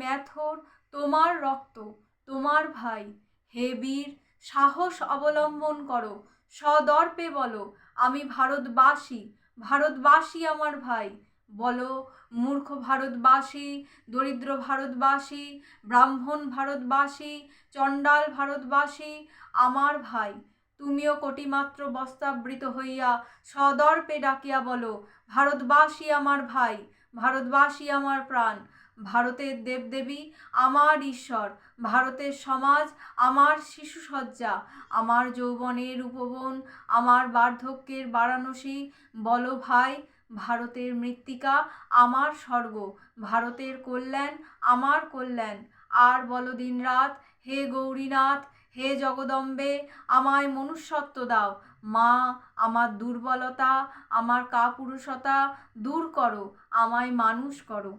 ম্যাথর তোমার রক্ত, তোমার ভাই। হে বীর, সাহস অবলম্বন করো, সদর্পে বলো, আমি ভারতবাসী ভারতবাসী আমার ভাই। বলো, মূর্খ ভারতবাসী, দরিদ্র ভারতবাসী, ব্রাহ্মণ ভারতবাসী, চণ্ডাল ভারতবাসী আমার ভাই। তুমিও কোটিমাত্র বস্তাবৃত হইয়া সদর্পে ডাকিয়া বলো, ভারতবাসী আমার ভাই, ভারতবাসী আমার প্রাণ। ভারতের দেবদেবী, আমার ঈশ্বর। ভারতের সমাজ, আমার শিশুসজ্জা। আমার যৌবনের উপবন, আমার বার্ধক্যের বারাণসী। বলো ভাই, ভারতের মৃত্তিকা, আমার স্বর্গ। ভারতের কল্যাণ, আমার কল্যাণ। আর বলো দিনরাত, হে গৌরীনাথ, হে জগদম্বে, আমায় মনুষ্যত্ব দাও। মা, আমার দুর্বলতা, আমার কাপুরুষতা দূর করো, আমায় মানুষ করো।